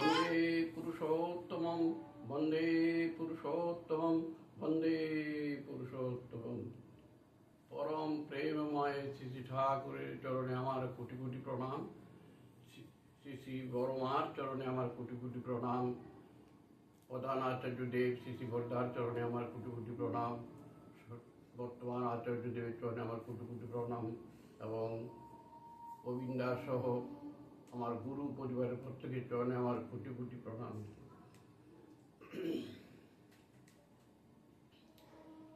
বন্দে পুরুষোত্তমম বন্দে পুরুষোত্তমম বন্দে পুরুষোত্তমম। পরম প্রেমময় শ্রী ঠাকুরের চরণে আমার কোটি প্রণাম। শ্রী- শ্রী বড়মার চরণে আমার কোটি প্রণাম। প্রধান আচার্য দেব শ্রী শ্রী চরণে আমার কোটি প্রণাম। বর্তমান আচার্য দেবের চরণে আমার কোটি প্রণাম। এবং গোবিন্দা সহ আমার গুরু পরিবারের প্রত্যেকের চরণে আমার কোটি কোটি প্রণাম।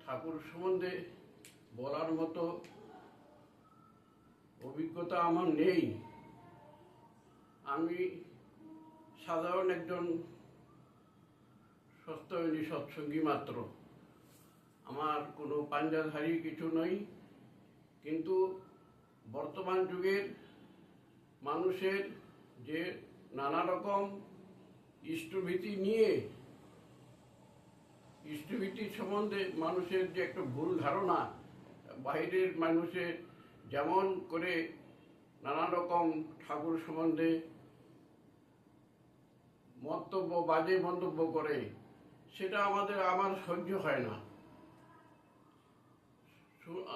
ঠাকুর সম্বন্ধে বলার মতো অভিজ্ঞতা আমার নেই। আমি সাধারণ একজন সত্যয়নী সৎসঙ্গী মাত্র। আমার কোনো পাঞ্জাধারী কিছু নই কিন্তু বর্তমান যুগের মানুষের যে নানা রকম ইষ্টভীতি নিয়ে, ইষ্টভীতি সম্বন্ধে মানুষের যে একটা ভুল ধারণা বাইরের মানুষের যেমন করে নানা রকম ঠাকুর সম্বন্ধে মন্তব্য, বাজে মন্তব্য করে, সেটা আমাদের আমার সহ্য হয় না।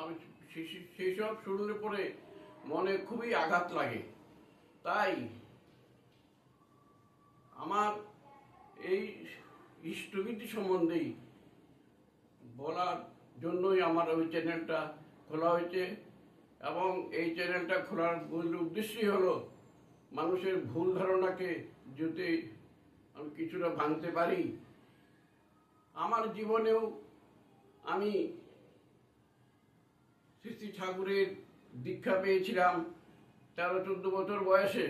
আমি সে- সেই সব শুনলে পরে মনে খুবই আঘাত লাগে। তাই আমার এই ইষ্টভীতি সম্বন্ধেই বলার জন্যই আমার ওই চ্যানেলটা খোলা হয়েছে এবং এই চ্যানেলটা খোলার মূল উদ্দেশ্যই হলো মানুষের ভুল ধারণাকে যদি আমি কিছুটা ভাঙতে পারি, আমার জীবনেও আমি শ্রী ঠাকুরের দীক্ষা পেয়েছিলাম তেরো চোদ্দ বছর বয়সে।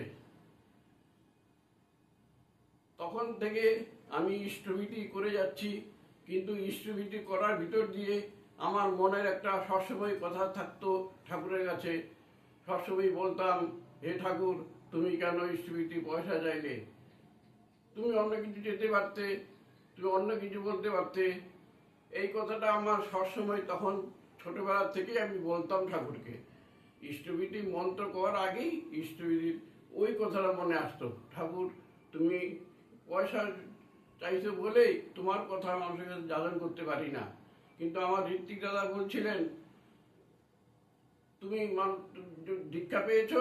তখন থেকে আমি ইষ্টভীতি করে যাচ্ছি, কিন্তু ইষ্টভীতি করার ভিতর দিয়ে আমার মনের একটা সবসময় কথা থাকতো ঠাকুরের কাছে। সবসময় বলতাম, হে ঠাকুর, তুমি কেন ইষ্টভীতি পয়সা চাইলে? তুমি অন্য কিছু যেতে পারতে, তুমি অন্য কিছু বলতে পারতে। এই কথাটা আমার সবসময় তখন ছোটবেলা থেকেই আমি বলতাম ঠাকুরকে ইষ্টভীতি মন্ত্র করার আগেই ইষ্টভীতির ওই কথাটা মনে আসতো, ঠাকুর, তুমি পয়সা চাইছো বলেই তোমার কথা মানুষের কাছে যাদন করতে পারি না। কিন্তু আমার ঋত্বিক দাদা বলছিলেন, তুমি দীক্ষা পেয়েছ,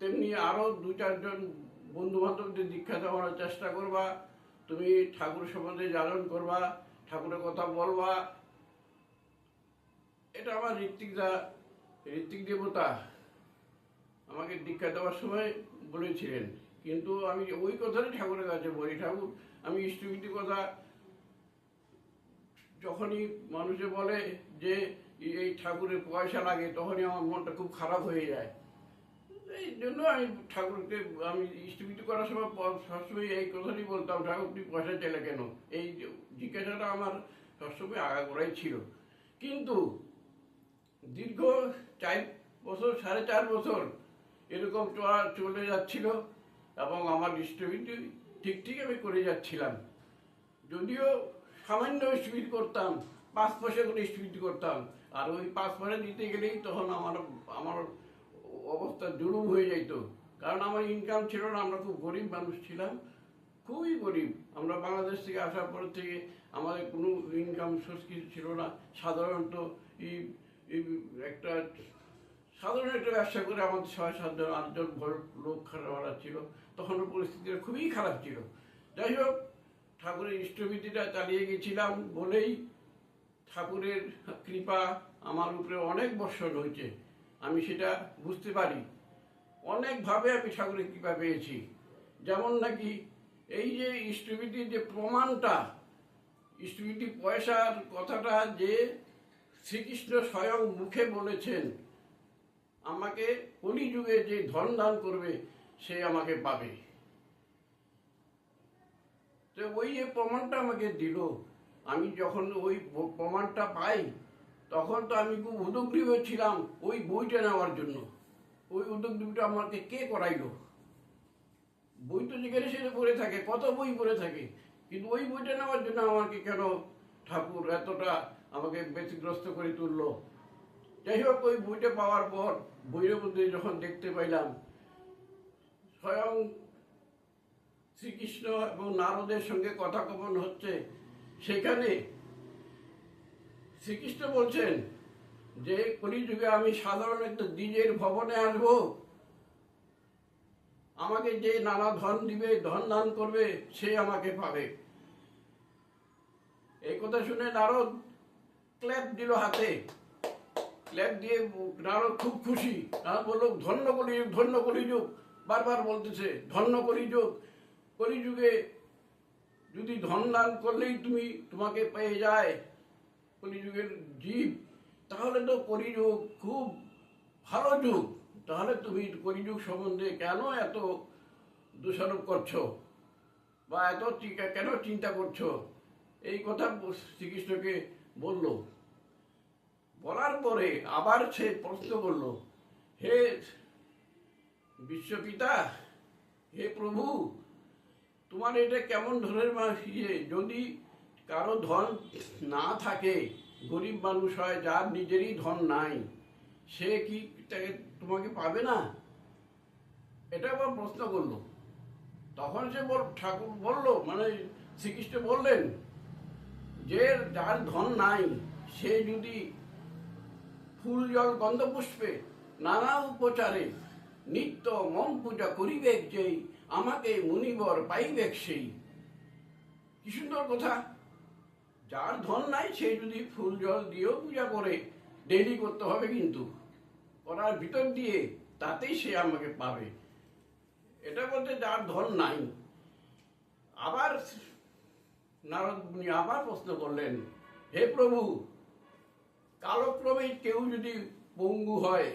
তেমনি আরও দু চারজন বন্ধু বান্ধবদের দীক্ষা দেওয়ার চেষ্টা করবা, তুমি ঠাকুর সম্বন্ধে জানন করবা, ঠাকুরের কথা বলবা এটা আমার ঋত্বিক দা ঋত্বিক দেবতা আমাকে দীক্ষা দেওয়ার সময় বলেছিলেন। কিন্তু আমি ওই কথাটাই ঠাকুরের কাছে বলি, ঠাকুর, আমি ইষ্টভীতি কথা যখনই মানুষে বলে যে, এই ঠাকুরের পয়সা লাগে, তখনই আমার মনটা খুব খারাপ হয়ে যায়। এই জন্য আমি ঠাকুরকে, আমি ইষ্টভীতি করার সময় সবসময় এই কথাটি বলতাম, ঠাকুর তুই পয়সা চাইলে কেন? এই জিজ্ঞাসাটা আমার সবসময় আগাগোড়াই ছিল। কিন্তু দীর্ঘ চার বছর, সাড়ে চার বছর এরকম চলা- যাচ্ছিল এবং আমার ইষ্টভীতি ঠিক ঠিক আমি করে যাচ্ছিলাম। যদিও সামান্য স্পিড করতাম, পাঁচ পয়সা করে স্পিড করতাম। আর ওই পাঁচ পয়সা দিতে গেলেই তখন আমার আমার অবস্থা জুলুম হয়ে যেত কারণ আমার ইনকাম ছিল না, আমরা খুব গরিব মানুষ ছিলাম, খুবই গরিব। আমরা বাংলাদেশ থেকে আসার পর থেকে আমাদের কোনো ইনকাম সোর্স কিছু ছিল না। সাধারণত এই এই একটা সাধারণ একটা ব্যবসা করে আমাদের ছয় সাতজন আটজন ঘর লোক খারাপ ছিল তখন পরিস্থিতিটা খুবই খারাপ ছিল। যাই হোক, ঠাকুরের ইষ্টভীতিটা চালিয়ে গেছিলাম বলেই ঠাকুরের কৃপা আমার উপরে অনেক বর্ষণ হয়েছে, আমি সেটা বুঝতে পারি। অনেকভাবে আমি ঠাকুরের কৃপা পেয়েছি। যেমন নাকি এই যে ইষ্টভীতির যে প্রমাণটা, ইষ্টভীতি পয়সার কথাটা যে শ্রীকৃষ্ণ স্বয়ং মুখে বলেছেন, আমাকে কলিযুগে যে ধন দান করবে, সে আমাকে পাবে। তো ওই যে প্রমাণটা আমাকে দিল, আমি যখন ওই প্রমাণটা পাই, তখন তো আমি খুব উদগ্রীব ছিলাম ওই বইটা নেওয়ার জন্য। ওই উদগ্রীবটা আমাকে কে করাইলো? বই তো যেখানে সেটা পড়ে থাকে, কত বই পড়ে থাকে, কিন্তু ওই বইটা নেওয়ার জন্য আমাকে কেন ঠাকুর এতটা আমাকে ব্যতিগ্রস্ত করে তুললো। যাই হোক ওই বইটা পাওয়ার পর বইয়ের মধ্যে যখন দেখতে পাইলাম, স্বয়ং শ্রীকৃষ্ণ এবং নারদের সঙ্গে কথা কপন হচ্ছে। সেখানে শ্রীকৃষ্ণ বলছেন যে, কলিযুগে আমি সাধারণ একটা দ্বিজের ভবনে আসব। আমাকে যে নানা ধন দিবে, ধন দান করবে, সে আমাকে পাবে। এই কথা শুনে নারদ ক্ল্যাপ দিল হাতে। ক্ল্যাপ দিয়ে নারদ খুব খুশি। নারদ বলল, ধন্য কলিযুগ ধন্য কলিযুগ বারবার বলতেছে, ধন্য কলিযুগ কলিযুগে যদি ধন দান করলেই তুমি তোমাকে পেয়ে যায় কলিযুগের জীব, তাহলে তো কলিযুগ খুব ভালো যুগ। তাহলে তুমি কলিযুগ সম্বন্ধে কেন এত দোষারোপ করছ? বা এত কেন চিন্তা করছ? এই কথা শ্রীকৃষ্ণকে বলল, বলার পরে আবার সে প্রশ্ন করল, হে বিশ্বপিতা, হে প্রভু, তোমার এটা কেমন ধরনের ইয়ে যদি কারও ধন না থাকে, গরিব মানুষ হয়, যার নিজেরই ধন নাই, সে কি তাকে তোমাকে পাবে না? এটা আবার প্রশ্ন করল। তখন সে ঠাকুর বলল মানে শ্রীকৃষ্ণ বললেন যে যার ধন নাই, সে যদি ফুল জল গন্ধপুষ্পে নানা উপচারে নিত্য মন পূজা করিবেক যেই, আমাকে মুনিবর পাইবেক সেই। কি সুন্দর কথা। যার ধন নাই, সে যদি ফুল জল দিয়েও পূজা করে ডেলি করতে হবে কিন্তু। করার ভিতর দিয়ে তাতেই সে আমাকে পাবে। এটা বলতে যার ধন নাই। আবার নারদ মুনি আবার প্রশ্ন করলেন, হে প্রভু কালক্রমে কেউ যদি পঙ্গু হয়,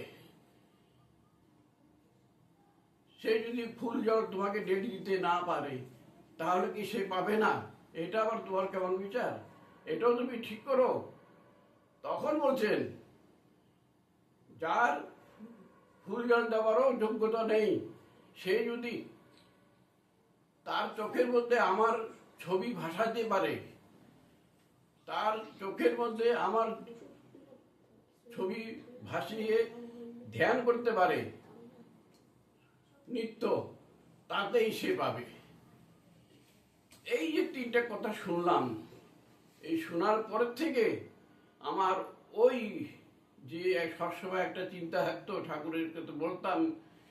সে যদি ফুল জল তোমাকে ডেলি দিতে না পারে, তাহলে কি সে পাবে না? এটা আবার তোমার কেমন বিচার? এটাও তুমি ঠিক করো। তখন বলছেন, যার ফুল জল দেওয়ারও যোগ্যতা নেই, সে যদি তার চোখের মধ্যে আমার ছবি ভাসাতে পারে। তার চোখের মধ্যে আমার ছবি ভাসিয়ে ধ্যান করতে পারে। নিত্য, তাতেই সে পাবে। এই যে তিনটা কথা শুনলাম, এই শোনার পর থেকে আমার ওই যে সবসময় একটা চিন্তা থাকতো, ঠাকুরের তো বলতাম,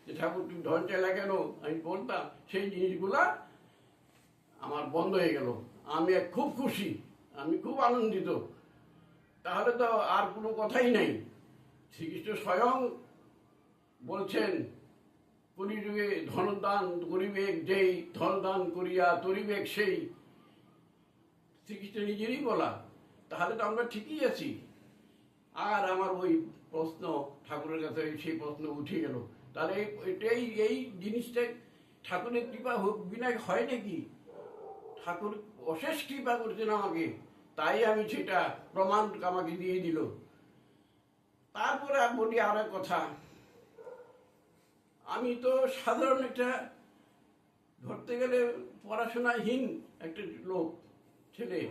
যে ঠাকুর তুমি ধন চাইলা কেন? আমি বলতাম, সেই জিনিসগুলা আমার বন্ধ হয়ে গেল। আমি খুব খুশি, আমি খুব আনন্দিত। তাহলে তো আর কোনো কথাই নাই। শ্রীকৃষ্ণ স্বয়ং বলছেন কলিযুগে ধনদান করিবেক যেই, ধনদান করিয়া তরিবেক সেই। শ্রীকৃষ্ণ নিজেরই বলা, তাহলে তো আমরা ঠিকই আছি। আর আমার ওই প্রশ্ন, ঠাকুরের কাছে সেই প্রশ্ন উঠে গেল। তাহলে এই- এই জিনিসটা ঠাকুরের কৃপা হোক বিনা হয় নাকি? ঠাকুর অশেষ কৃপা করছেন আমাকে। তাই আমি সেটা প্রমাণ আমাকে দিয়ে দিল। তারপরে বলি আর কথা। আমি তো সাধারণ একটা ধরতে গেলে পড়াশোনাহীন একটা লোক, ছেলে।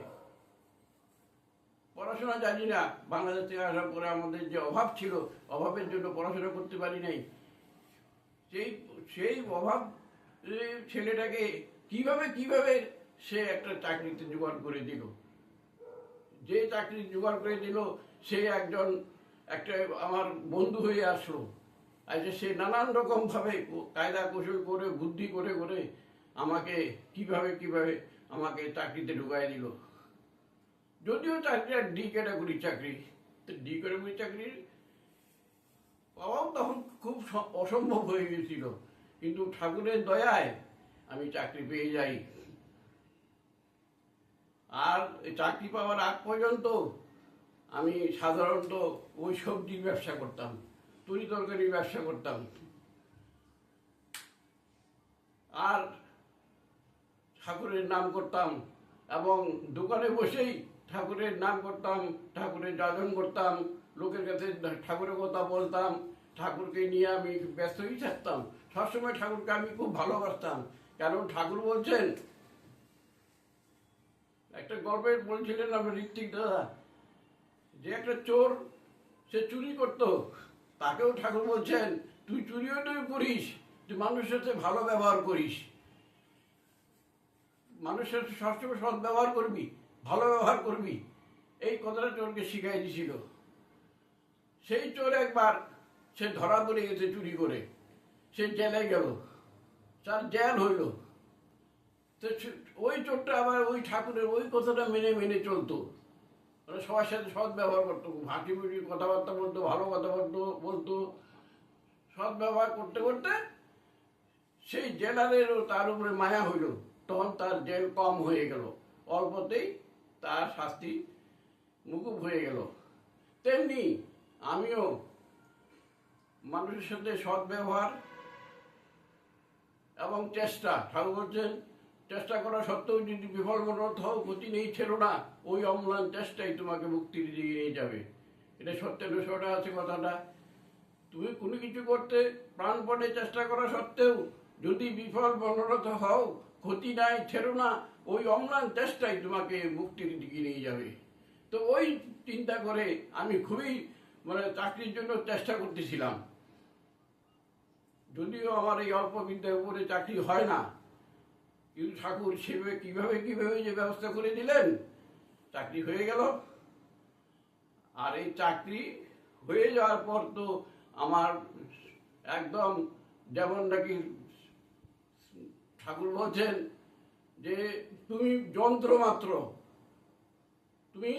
পড়াশোনা জানি না। বাংলাদেশ থেকে আসার পরে আমাদের যে অভাব ছিল, অভাবের জন্য পড়াশোনা করতে পারি নাই। সেই সেই অভাব ছেলেটাকে কীভাবে কীভাবে সে একটা চাকরিতে জোগাড় করে দিল। যে চাকরি জোগাড় করে দিল, সে একজন একটা আমার বন্ধু হয়ে আসলো। আচ্ছা সে নানান রকমভাবে কায়দা কৌশল করে, বুদ্ধি করে করে আমাকে কীভাবে কীভাবে আমাকে চাকরিতে ঢুকাই দিল। যদিও চাকরিটা ডি ক্যাটাগরি চাকরি, তো ডি ক্যাটাগরি চাকরি পাওয়াও তখন খুব অসম্ভব হয়ে গেছিল। কিন্তু ঠাকুরের দয়ায় আমি চাকরি পেয়ে যাই। আর চাকরি পাওয়ার আগ পর্যন্ত আমি সাধারণত ওই সবজির ব্যবসা করতাম, তরি তরকারির ব্যবসা করতাম। আর ঠাকুরের নাম করতাম এবং দোকানে বসেই ঠাকুরের নাম করতাম, ঠাকুরের যাজন করতাম, লোকের কাছে ঠাকুরের কথা বলতাম, ঠাকুরকে নিয়ে আমি ব্যস্তই থাকতাম। সবসময় ঠাকুরকে আমি খুব ভালোবাসতাম। কারণ ঠাকুর বলছেন একটা গল্পের বলছিলেন আমার ঋত্বিক দাদা। যে একটা চোর সে চুরি করতো, তাকেও ঠাকুর বলছেন, তুই চুরিও তুই করিস, তুই মানুষের সাথে ভালো ব্যবহার করিস। মানুষের সাথে সবসময় সৎ ব্যবহার করবি, ভালো ব্যবহার করবি। এই কথাটা চোরকে শিখাই দিছিল। সেই চোর একবার সে ধরা পড়ে গেছে চুরি করে। সে জেলে গেল। তার জেল হইল। তো ওই চোরটা আবার ওই ঠাকুরের ওই কথাটা মেনে মেনে চলতো। মানে সবার সাথে সৎ ব্যবহার করতো হাঁটি মুটি কথাবার্তা বলতো, ভালো কথা বলতো বলতো। সৎ ব্যবহার করতে করতে সেই জেলারেরও তার উপরে মায়া হইল। তখন তার জেল কম হয়ে গেল। অল্পতেই তার শাস্তি মুকুব হয়ে গেল। তেমনি আমিও মানুষের সাথে সৎ ব্যবহার এবং চেষ্টা, ঠাকুর বলছেন চেষ্টা করা সত্ত্বেও যদি বিফল মনোরথ হও গতি নেই, ছেড়ো না। ওই অম্লান চেষ্টাই তোমাকে মুক্তির দিকে নিয়ে যাবে। এটা সত্যের বিষয়টা আছে কথাটা। তুমি কোনো কিছু করতে প্রাণপণে চেষ্টা করা সত্ত্বেও যদি বিফল মনোরথ হও ক্ষতি নাই, ছেড়ো না, ওই অম্লান চেষ্টাই তোমাকে মুক্তির দিকে নিয়ে যাবে। তো ওই চিন্তা করে আমি খুবই মানে চাকরির জন্য চেষ্টা করতেছিলাম। যদিও আমার এই অল্প বিদ্যার উপরে চাকরি হয় না কিন্তু ঠাকুর সেভাবে কীভাবে কীভাবে যে ব্যবস্থা করে দিলেন, চাকরি হয়ে গেল। আর এই চাকরি হয়ে যাওয়ার পর তো আমার একদম যেমন নাকি ঠাকুর বলছেন যে, তুমি যন্ত্র মাত্র। তুমি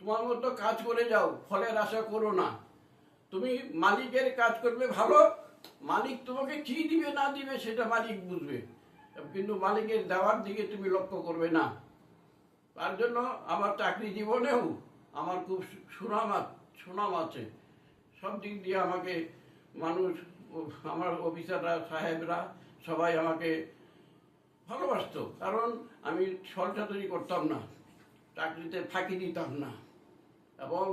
তোমার মতো কাজ করে যাও, ফলের আশা করো না। তুমি মালিকের কাজ করবে ভালো, মালিক তোমাকে কি দিবে না দিবে সেটা মালিক বুঝবে। কিন্তু মালিকের দেওয়ার দিকে তুমি লক্ষ্য করবে না। তার জন্য আমার চাকরি জীবনেও আমার খুব সুনাম সুনাম আছে। সব দিক দিয়ে আমাকে মানুষ, আমার অফিসাররা, সাহেবরা সবাই আমাকে ভালোবাসতো। কারণ আমি সলসাতুরি করতাম না, চাকরিতে ফাঁকি দিতাম না। এবং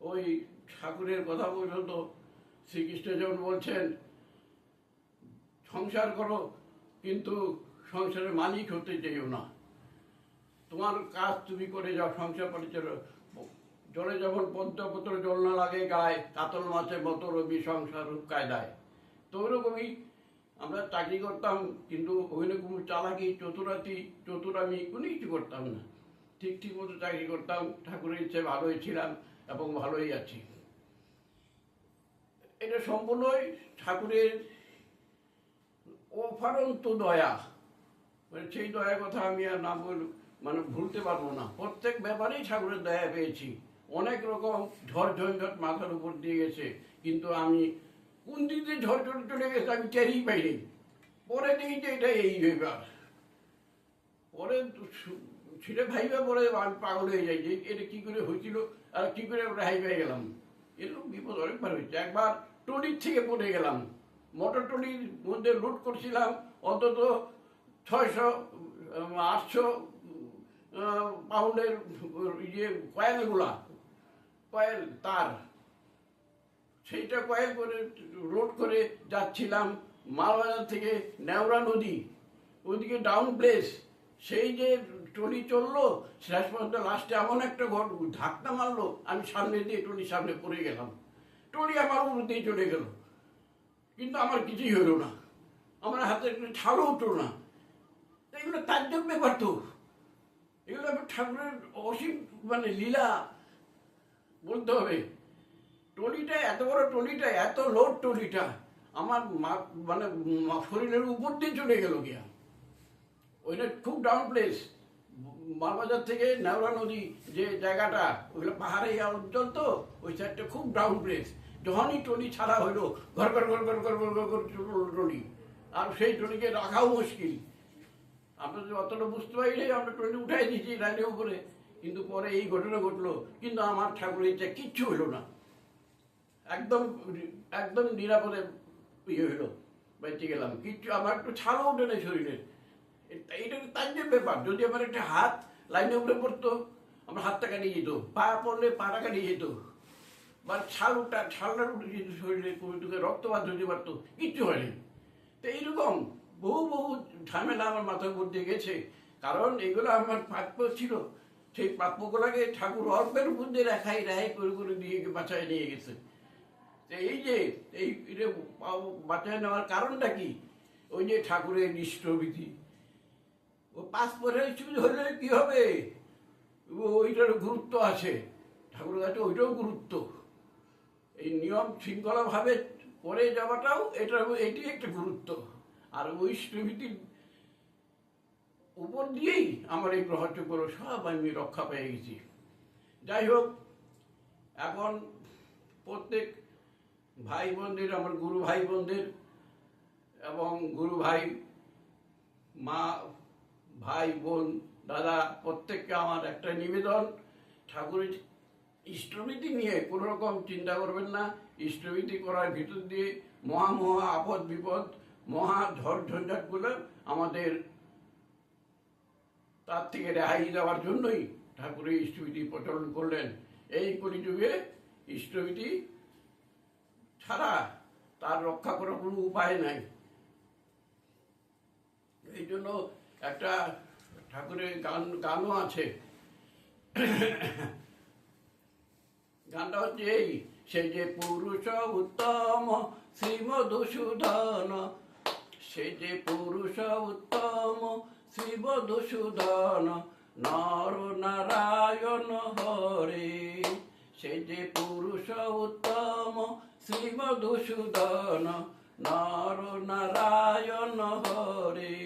ওই ঠাকুরের কথা পর্যন্ত শ্রীকৃষ্ণ যেমন বলছেন, সংসার করো কিন্তু সংসারের মালিক হতে চেয়েও না। তোমার কাজ তুমি করে যাও, সংসার পরিচালনা জলে যেমন পদ্মপত্র জল না লাগে গায়ে, কাতল মাছের মতো রবি সংসার কায়দায়। তো ওরকমই আমরা চাকরি করতাম, কিন্তু ওইরকম চালাকি, চতুরাতি, চতুরামি কোনো কিছু করতাম না। ঠিক ঠিক মতো চাকরি করতাম, ঠাকুরের ইচ্ছে ভালোই ছিলাম এবং ভালোই আছি। এটা সম্পূর্ণই ঠাকুরের অফারন্ত দয়া মানে সেই দয়ার কথা আমি আর না বল মানে ভুলতে পারব না। প্রত্যেক ব্যাপারেই ঠাকুরের দয়া পেয়েছি। অনেক রকম ঝড় ঝঞ্ঝট মাথার উপর দিয়ে গেছে। কিন্তু আমি কোন দিক দিয়ে ঝড় ঝড় চলে গেছে আমি টেরই পাইনি পরে দেখি যে এটা এই ব্যাপার। পরে ছেলে ভাইবা পরে আমি পাগল হয়ে যাই। যে এটা কী করে হয়েছিল আর কী করে রেহাই পেয়ে গেলাম। এরকম বিপদ অনেকবার হয়েছে। একবার টলির থেকে পড়ে গেলাম। মোটর টলির মধ্যে লুট করছিলাম, অন্তত ছয়শো আটশো পাউন্ডের ইয়ে কয়েলগুলা কয়েল তার। সেইটা কয়েল করে রোড করে যাচ্ছিলাম মালবাজার থেকে নেওড়া নদী, ওইদিকে ডাউন প্লেস সেই যে টলি চলল, শেষ পর্যন্ত লাস্টে এমন একটা ঘর ধাক্কা মারলো, আমি সামনে দিয়ে টলির সামনে পড়ে গেলাম। টলি আমার উপর দিয়ে চলে গেল। কিন্তু আমার কিছুই হলো না। আমার হাতে একটু ছাড়ও উঠল না। এগুলো তাজ্জব ব্যাপার তো। এগুলো ঠাকুরের অসীম মানে লীলা বলতে হবে। টলিটা, এত বড় টলিটা, এত লোড টলিটা আমার মানে শরীরের উপর দিয়ে চলে গেল গিয়া। ওইটা খুব ডাউন প্লেস মালবাজার থেকে নেওড়া নদী যে জায়গাটা, ওইগুলো পাহাড়ে অঞ্চল তো ওই সাইডটা খুব ডাউন প্লেস যখনই টলি ছাড়া হইল ঘর ঘর ঘর ঘর ঘর ঘর ঘর ঘর টলি আর সেই টলিকে রাখাও মুশকিল। যে অতটা বুঝতে পারি নাই, আমরা ট্রেনে উঠাই দিয়েছি লাইনের উপরে। কিন্তু পরে এই ঘটনা ঘটলো। কিন্তু আমার ঠাকুরের ইচ্ছা কিচ্ছু হলো না। একদম একদম নিরাপদে ইয়ে হইল বেঁচে গেলাম। কিচ্ছু আমার একটু ছাড়ও ওঠে না শরীরের। এটা তার যে ব্যাপার। যদি আমার একটা হাত লাইনের উপরে পড়তো আমার হাতটা কাটিয়ে যেত পা পড়লে পাটা কাটিয়ে যেত। উঠা ছালটা উঠে যেত শরীরে কবিটুকে রক্তপাত হতে পারতো কিচ্ছু হয়নি। তো এইরকম বহু বহু ঝামেলা আমার মাথার উপর দিয়ে গেছে। কারণ এগুলো আমার প্রাপ্য ছিল। সেই প্রাপ্যগুলোকে ঠাকুর অল্পের মধ্যে রেখাই রেহাই করে করে দিয়ে বাঁচায় নিয়ে গেছে। তো এই যে, এই বাঁচায় নেওয়ার কারণটা কি? ওই যে ঠাকুরের ইষ্টবিধি ও পাস পরে স্টুপিড হলে কি হবে? ওইটার গুরুত্ব আছে। ঠাকুরের কাছে ওইটাও গুরুত্ব। এই নিয়ম শৃঙ্খলাভাবে করে যাওয়াটাও এটা এটি একটা গুরুত্ব। আর ওই ইষ্টবিধির উপর দিয়েই আমার এই গ্রহচক্র সব আমি রক্ষা পেয়ে গেছি। যাই হোক, এখন প্রত্যেক ভাই বোনদের আমার গুরু ভাই বোনদের এবং গুরু ভাই, মা, ভাই, বোন, দাদা, প্রত্যেককে আমার একটা নিবেদন। ঠাকুরের ইষ্টভীতি নিয়ে কোনো রকম চিন্তা করবেন না। ইষ্টভীতি করার ভিতর দিয়ে মহা মহা আপদ বিপদ, মহা ঝড় ঝঞ্ঝাটগুলো আমাদের তার থেকে রেহাই দেওয়ার জন্যই ঠাকুরের ইষ্টবিধি প্রচলন করলেন। এই কলিযুগে ইষ্টবিধি ছাড়া তার রক্ষা করার কোনো উপায় নাই। এই জন্য একটা ঠাকুরের গান, গানও আছে। গানটা হচ্ছে এই, সে যে পুরুষ উত্তম শ্রীমধুসূদন সে যে পুরুষ উত্তম শ্রীমধুসূদন নর নারায়ণ হরে, সে যে পুরুষ উত্তম শ্রীমধুসূদন নর নারায়ণ হরে,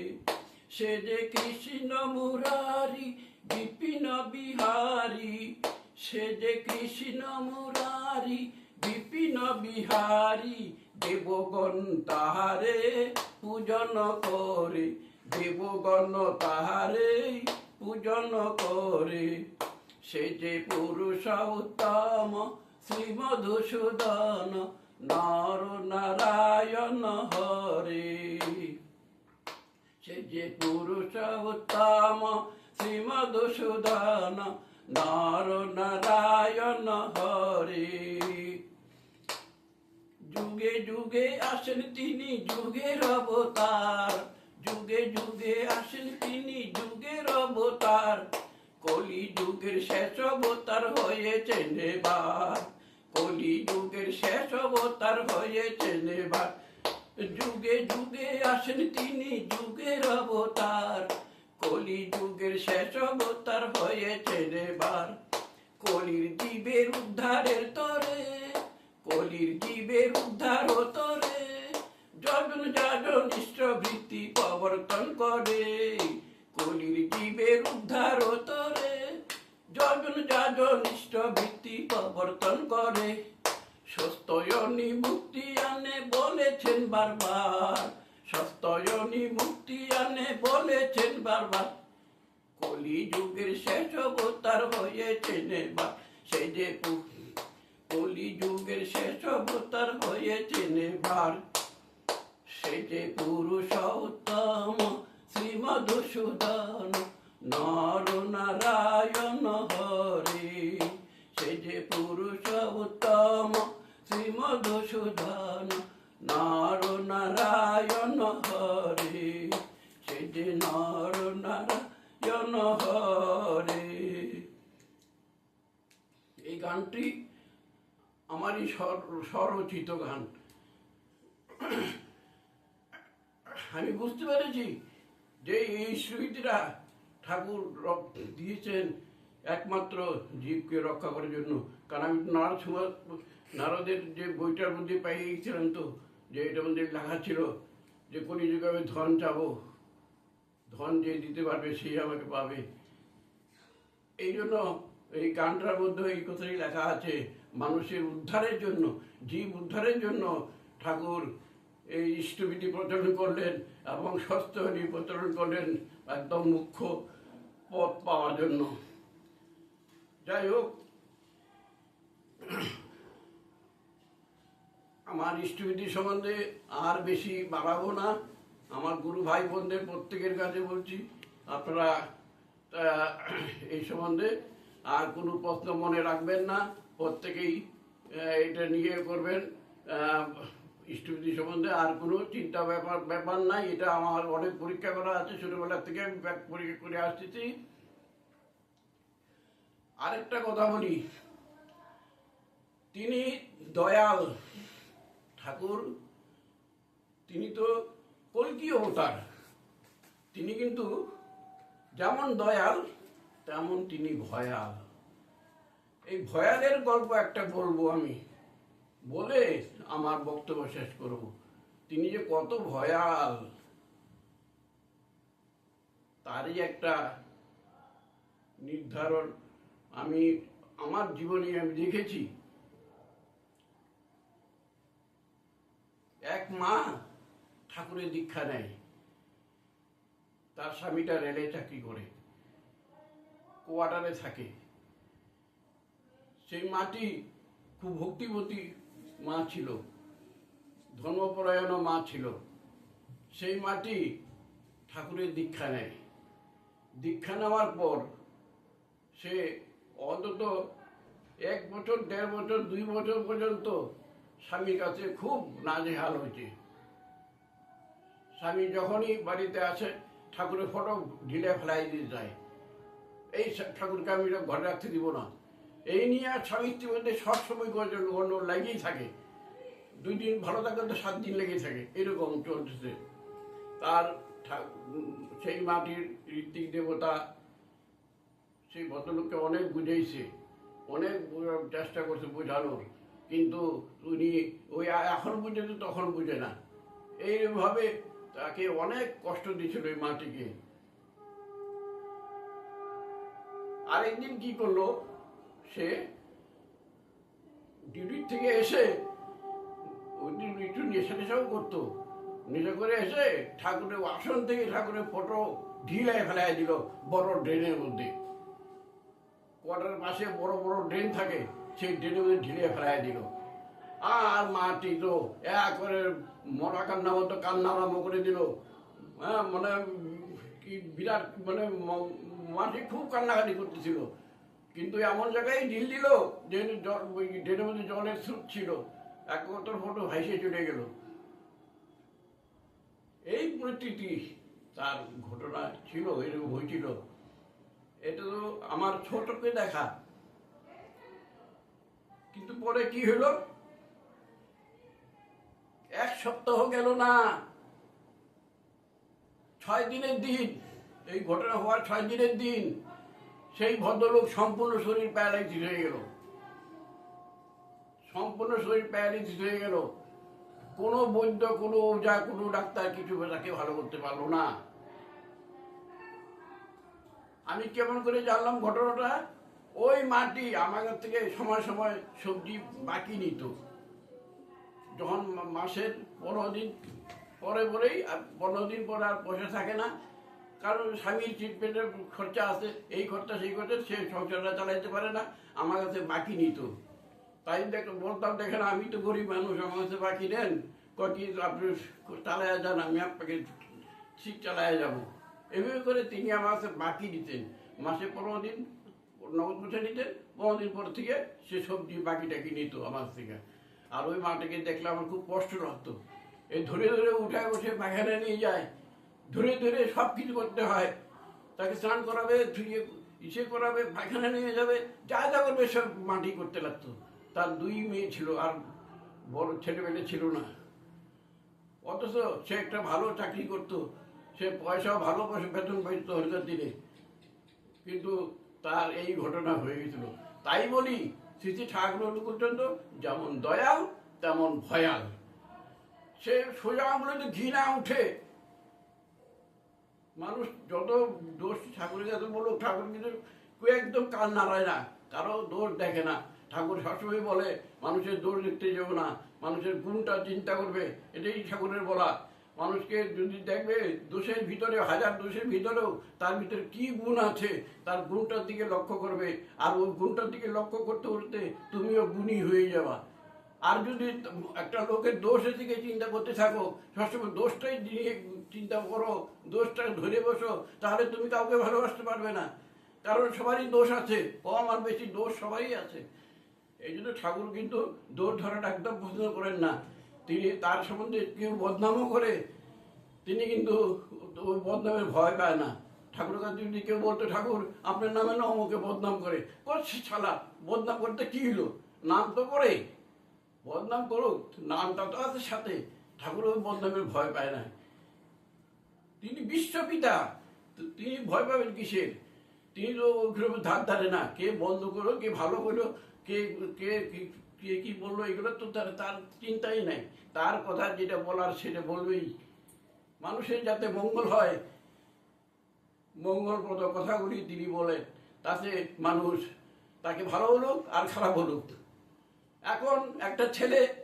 সে যে কৃষ্ণ মুরারি, বিপিন বিহারী সে যে কৃষ্ণ মুরারি, বিপিন বিহারী, দেবগণ তাহারে পূজন করে, দেবগণ তাহারে পূজন করে। সে যে পুরুষ উত্তম শ্রীমধুসূদন নর নারায়ণ হরে। সে যে পুরুষ উত্তম শ্রীমধুসূদন নর নারায়ণ হরে। যুগে যুগে আসেন তিনি যুগের অবতার যুগে যুগে আসেন তিনি যুগের অবতার কলি যুগের শেষ অবতার হয়েছেন এবার কলি যুগের শেষ অবতার হয়েছেন এবার যুগে যুগে আসেন তিনি যুগের অবতার কলি যুগের শেষ অবতার হয়েছেন এবার কলির জীবের উদ্ধারের তরে, কলির জীবের উদ্ধার তরে, যজন যাজন ইষ্টবৃত্তি প্রবর্তন করে। কলির জীবের উদ্ধার তরে, যজন যাজন ইষ্টবৃত্তি প্রবর্তন করে। সস্তয়নি মুক্তি আনে বলেছেন বারবার। সস্তয়নি মুক্তি আনে বলেছেন বারবার। কলি যুগের শেষ অবতার হয়েছেন এবার সে যে পু- কলি যুগের শেষ অবতার হয়েছেন এবার সে যে পুরুষ উত্তম শ্রীমধুসূদন নর নারায়ণ হরে। সে যে পুরুষ উত্তম শ্রীমধুসূদন নর নারায়ণ হরে সে যে নর নারায়ণ হরে। এই গানটি আমারই স্বরচিত গান। আমি বুঝতে পেরেছি যে এই স্মৃতিটা ঠাকুর দিয়েছেন একমাত্র জীবকে রক্ষা করার জন্য। কারণ আমি নারদ নারদের যে বইটার মধ্যে গেছিলাম তো যে এটা মধ্যে লেখা ছিল যে কোন যুগে আমি ধন চাবো। ধন যে দিতে পারবে সেই আমাকে পাবে। এই জন্য এই গানটার মধ্যে এই কথাই লেখা আছে, মানুষের উদ্ধারের জন্য, জীব উদ্ধারের জন্য ঠাকুর এই ইষ্টবিধি প্রচলন করলেন এবং স্বস্থহরি প্রচলন করলেন একদম মুখ্য পথ পাওয়ার জন্য। যাই হোক আমার ইষ্টবিধি সম্বন্ধে আর বেশি বাড়াবো না। আমার গুরু ভাই বোনদের প্রত্যেকের কাছে বলছি, আপনারা এই সম্বন্ধে আর কোনো প্রশ্ন মনে রাখবেন না। প্রত্যেকেই এটা নিয়ে করবেন। ইষ্টবিধি সম্বন্ধে আর কোনো চিন্তা ব্যাপার ব্যাপার নাই। এটা আমার অনেক পরীক্ষা করা আছে, ছোটবেলা থেকে আমি পরীক্ষা করে আসতেছি। আরেকটা কথা বলি। তিনি দয়াল ঠাকুর, তিনি তো কলকি অবতার তিনি কিন্তু যেমন দয়াল, তেমন তিনি ভয়াল। এই ভয়ালের গল্প একটা বলব আমি। বলে আমার বক্তব্য শেষ করব। তিনি যে কত ভয়াল। তারই একটা নির্ধারণ আমি, আমার জীবনে আমি দেখেছি। এক মা ঠাকুরের দীক্ষা নেয়। তার স্বামীটা রেলে চাকরি করে। কোয়ার্টারে থাকে। সেই মাটি খুব ভক্তিবতী মা ছিল। ধর্মপরায়ণ মা ছিল। সেই মাটি ঠাকুরের দীক্ষা নেয়। দীক্ষা নেওয়ার পর সে অন্তত এক বছর, দেড় বছর, দুই বছর পর্যন্ত স্বামীর কাছে খুব নাজেহাল হয়েছে। স্বামী যখনই বাড়িতে আসে, ঠাকুরের ফটো ঢিলে ফেলাই দিয়ে যায়। এই ঠাকুরকে আমি ঘরে রাখতে দিব না। এই নিয়ে আর স্বামী স্ত্রীর মধ্যে সবসময় গন্ডগোল লেগেই থাকে। দুই দিন ভালো থাকলে তো সাত দিন লেগে থাকে, এরকম চলতেছে। তার সেই মাটির ঋত্বিক দেবতা সেই ভদ্রলোককে অনেক বুঝেইছে, অনেক চেষ্টা করছে বোঝানোর। কিন্তু উনি ওই এখন বুঝে তো তখন বুঝে না। এইভাবে তাকে অনেক কষ্ট দিয়েছিল ওই মাটিকে। আরেকদিন কি করল? সে ডিউটির থেকে এসে ওই দিন একটু নেশা টেশাও করতো। নেশা করে এসে ঠাকুরের আসন থেকে ঠাকুরের ফটো ঢিলায় ফেলাই দিল বড় ড্রেনের মধ্যে। কোয়ার্টার পাশে বড় বড় ড্রেন থাকে। সেই মধ্যে ঢিলে ফেলাই দিল। আর মাটি তো এক করে মরা কান্না মতো কান্না আরম্ভ করে দিল। হ্যাঁ মানে কি বিরাট মানে মাটি খুব কান্নাকাটি করতেছিল। কিন্তু এমন জায়গায় ঢিল দিল যে ড্রেনের মধ্যে জলের স্রোত ছিল। এক কতর ফটো ভাইসে চলে গেল। এই পরিস্থিতি তার ঘটনা ছিল, এরকম হয়েছিল। এটা তো আমার ছোটকে দেখা। কিন্তু পরে কি হলো? এক সপ্তাহ গেল না। ছয় দিনের দিন, এই ঘটনা হওয়ার ছয় দিনের দিন সেই ভদ্রলোক সম্পূর্ণ শরীর প্যারালাইসিস হয়ে গেল। সম্পূর্ণ শরীর প্যারালাইসিস হয়ে গেল। কোনো বৈদ্য, কোনো ওঝা কোনো ডাক্তার কিছু তাকে ভালো করতে পারল না। আমি কেমন করে জানলাম ঘটনাটা? ওই মাটি কাছ থেকে সময় সময় সবজি বাকি নিত। যখন মাসের পনেরো দিন পরে পরেই আর পনেরো দিন পরে আর পয়সা থাকে না, কারণ স্বামীর ট্রিটমেন্টের খরচা আছে, এই খরচা সেই খরচা, সে সংসারটা চালাইতে পারে না, আমার কাছে বাকি নিত। তাই দেখ, বলতাম, দেখেন, আমি তো গরিব মানুষ, আমার কাছে বাকি নেন। কটি আপনি চালায়া যান, আমি আপনাকে ঠিক চালায়া যাব। এভাবে করে তিনি আমার কাছে বাকি দিতেন। মাসে পনেরো দিন নগদ পয়সা নিতেন, পনেরো পর থেকে সে সবজি বাকিটা নিত আমার থেকে। আর ওই মাটাকে দেখলে আমার খুব কষ্ট লাগতো। এই ধরে ধরে উঠায় বসে পায়খানা নিয়ে যায়। ধরে ধরে সব কিছু করতে হয়। তাকে স্নান করাবে, ধুয়ে ইসে করাবে, পায়খানা নিয়ে যাবে, যা যা করবে সব মাটি করতে লাগতো। তার দুই মেয়ে ছিল, আর বড় ছেলেমেয়ে ছিল না। অথচ সে একটা ভালো চাকরি করতো। সে পয়সাও ভালো পয়সা বেতন পাইত হরকার দিনে। কিন্তু তার এই ঘটনা হয়ে গেছিল। তাই বলি শ্রীজি ঠাকুর অনুকূলচন্দ্র যেমন দয়াল, তেমন ভয়াল। সে সোজা আঙুলে ঘৃণা উঠে মানুষ যত দোষ ঠাকুরের কাছে বলুক, ঠাকুর কিন্তু কেউ একদম কান নাড়ায় না, কারও দোষ দেখে না। ঠাকুর সবসময় বলে, মানুষের দোষ দেখতে যাব না, মানুষের গুণটা চিন্তা করবে, এটাই ঠাকুরের বলা। মানুষকে যদি দেখবে, দোষের ভিতরে, হাজার দোষের ভিতরেও তার ভিতরে কি গুণ আছে, তার গুণটার দিকে লক্ষ্য করবে। আর ওই গুণটার দিকে লক্ষ্য করতে করতে তুমিও গুণী হয়ে যাবা। আর যদি একটা লোকের দোষের দিকে চিন্তা করতে থাকো, সবসময় দোষটাই নিয়ে চিন্তা করো, দোষটা ধরে বসো, তাহলে তুমি কাউকে ভালোবাসতে পারবে না। কারণ সবারই দোষ আছে কম আর বেশি দোষ সবারই আছে। এই জন্য ঠাকুর কিন্তু দোষ ধরাটা একদম পছন্দ করেন না। তিনি তার সম্বন্ধে কেউ বদনামও করে, তিনি কিন্তু ওই বদনামের ভয় পায় না। ঠাকুরের কাছে যদি কেউ বলতো, ঠাকুর, আপনার নামে না অমুকে বদনাম করে। করছি ছালা বদনাম করতে কি হলো নাম তো করে বদনাম করুক, নামটা তো আছে সাথে। ঠাকুর বদনামের ভয় পায় না। তিনি বিশ্বপিতা তিনি ভয় পাবেন কিসের? তিনি তো ওইগুলো ধার ধারে না। কে বন্ধ করো কে ভালো করল কে কে কি- কে বলল, এগুলো তো তার তার চিন্তাই নাই। তার কথা যেটা বলার সেটা বলবেই। মানুষের যাতে মঙ্গল হয়, মঙ্গলপ্রদ কথাগুলি তিনি বলেন। তাতে মানুষ তাকে ভালো বলুক আর খারাপ বলুক। এখন একটা ছেলে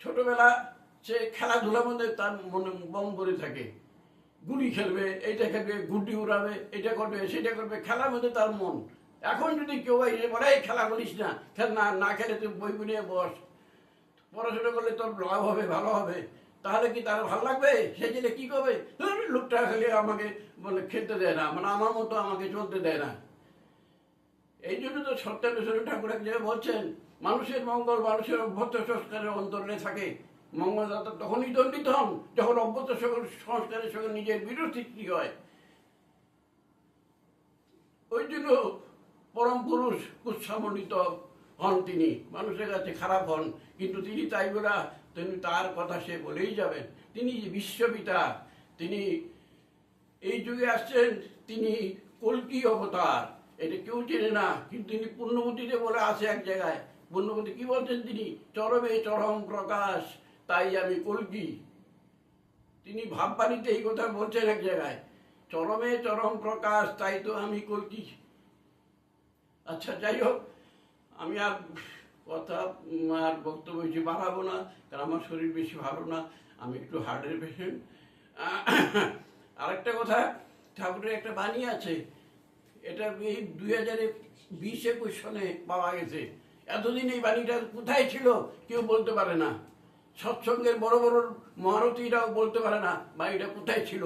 ছোটবেলা সে খেলাধুলার মধ্যে তার মনে মন ভরে থাকে। গুলি খেলবে, এইটা খেলবে, গুড্ডি উড়াবে এটা করবে, সেটা করবে, খেলার মধ্যে তার মন। এখন যদি কেউ এসে বলে, "এই খেলা করিস না, খেল না না খেলে তুই বই নিয়ে বস। পড়াশোনা করলে তোর লাভ হবে, ভালো হবে। তাহলে কি তার ভালো লাগবে? সে ছেলে কি করবে? লোকটা খেলে আমাকে মানে খেতে দেয় না। মানে আমার মতো আমাকে চলতে দেয় না। এই জন্য তো সত্যানুসরণ ঠাকুর এক জায়গায় বলছেন, মানুষের মঙ্গল মানুষের অভ্যর্থ সংস্কারের অন্তরে থাকে। মঙ্গলদাতা তখনই দণ্ডিত হন যখন অভ্যর্থ সংস্কারের সঙ্গে নিজের বিরোধ সৃষ্টি হয়। ওই জন্য পরম পুরুষ কুৎসামণ্ডিত হন তিনি। মানুষের কাছে খারাপ হন। কিন্তু তিনি তাই বলা, তিনি তার কথা সে বলেই যাবেন। তিনি বিশ্বপিতা, তিনি এই যুগে আসছেন, তিনি কল্কি অবতার। এটা কেউ চেনে না, কিন্তু তিনি পূর্ণবতীতে বলে আছে এক জায়গায়। পূর্ণবতী কি বলছেন তিনি? চরমে চরম প্রকাশ, তাই আমি কল্কি। তিনি ভাববাণীতে এই কথা বলছেন এক জায়গায়। চরমে চরম প্রকাশ, তাই তো আমি কল্কি। আচ্ছা যাই হোক, আমি আর কথা আর বক্তব্য বেশি বাড়াবো না, কারণ আমার শরীর বেশি ভালো না, আমি একটু হার্টের পেশেন্ট আরেকটা কথা, ঠাকুরের একটা বাণী আছে, এটা এই দুই হাজারে বিশ একুশ সনে পাওয়া গেছে? এতদিন এই বাণীটা কোথায় ছিল, কেউ বলতে পারে না। সৎসঙ্গের বড় বড় মহারথীরাও বলতে পারে না বাড়িটা কোথায় ছিল?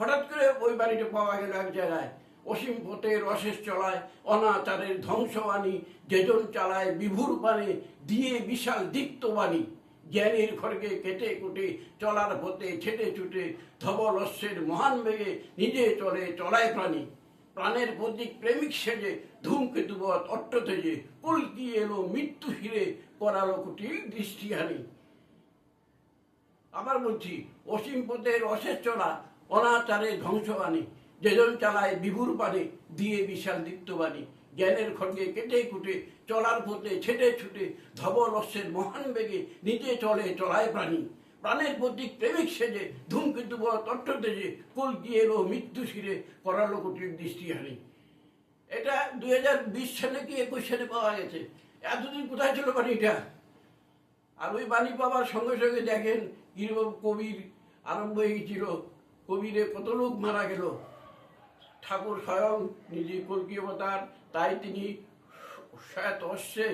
হঠাৎ করে ওই বাড়িটা পাওয়া গেল এক জায়গায়। অসীম পথের অশেষ চলায়, অনাচারের ধ্বংসবাণী, যেজন চালায় বিভুর পানে দিয়ে বিশাল দীপ্তবাণী জ্ঞানের খড়গে কেটে কুটে, চলার পথে ছেটে ছুটে, ধবল অশ্বের মহান বেগে নিজে চলে চলায় প্রাণী। প্রাণের প্রতীক প্রেমিক সেজে ধূমকেতুবৎ অট্ট তেজে কলকি এলো মৃত্যু ফিরে করালো কুটির দৃষ্টিহানি। আবার বলছি, অসীম পথের অশেষ চলা অনাচারে ধ্বংসবাণী। যেজন চালায় বিভুর পানে দিয়ে বিশাল দীপ্তবাণী। জ্ঞানের খড়গে কেটে কুটে, চলার পথে ছেটে ছুটে, ধবল অশ্বের মহান বেগে নিজে চলে চলায় প্রাণী। প্রাণের প্রতীক প্রেমিক সেজে, ধূমকেতু তট্ট তেজে কলকি এলো মৃত্যু শিরে, করালো কুটির দৃষ্টিহানি এটা দুই হাজার বিশ সালে কি একুশ সালে পাওয়া গেছে? এতদিন কোথায় ছিল বাণীটা? আর ওই বাণী পাওয়ার সঙ্গে সঙ্গে দেখেন, কীরকম কবির আরম্ভ হয়েছিল। কবিরে কত লোক মারা গেল। ঠাকুর স্বয়ং নিজে কল্কি তাই তিনি শত অশ্বে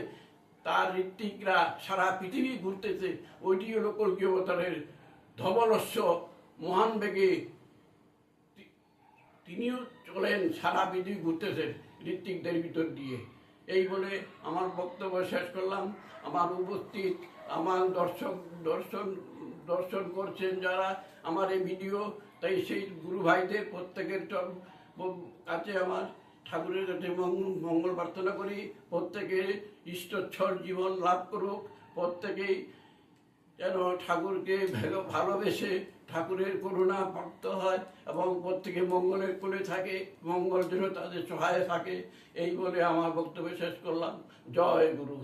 তার ঋত্বিকরা সারা পৃথিবী ঘুরতেছে। ওইটি হলো কল্কি অবতারের ধবলস্য মহান বেগে। তিনিও চলেন সারা পৃথিবী ঘুরতেছেন ঋত্বিকদের ভিতর দিয়ে। এই বলে আমার বক্তব্য শেষ করলাম। আমার উপস্থিত, আমার দর্শক, দর্শন দর্শন করছেন যারা আমার এই ভিডিও, তাই সেই গুরু ভাইদের প্রত্যেকের কাছে আমার ঠাকুরের কাছে মঙ্গল প্রার্থনা করি, প্রত্যেকে ঈশ্বরছর জীবন লাভ করুক, প্রত্যেকেই যেন ঠাকুরকে ভালো ভালোবেসে ঠাকুরের করুণা প্রাপ্ত হয় এবং প্রত্যেকে মঙ্গলের কোলে থাকে, মঙ্গল যেন তাদের সহায় থাকে, এই বলে আমার বক্তব্য শেষ করলাম। জয় গুরু।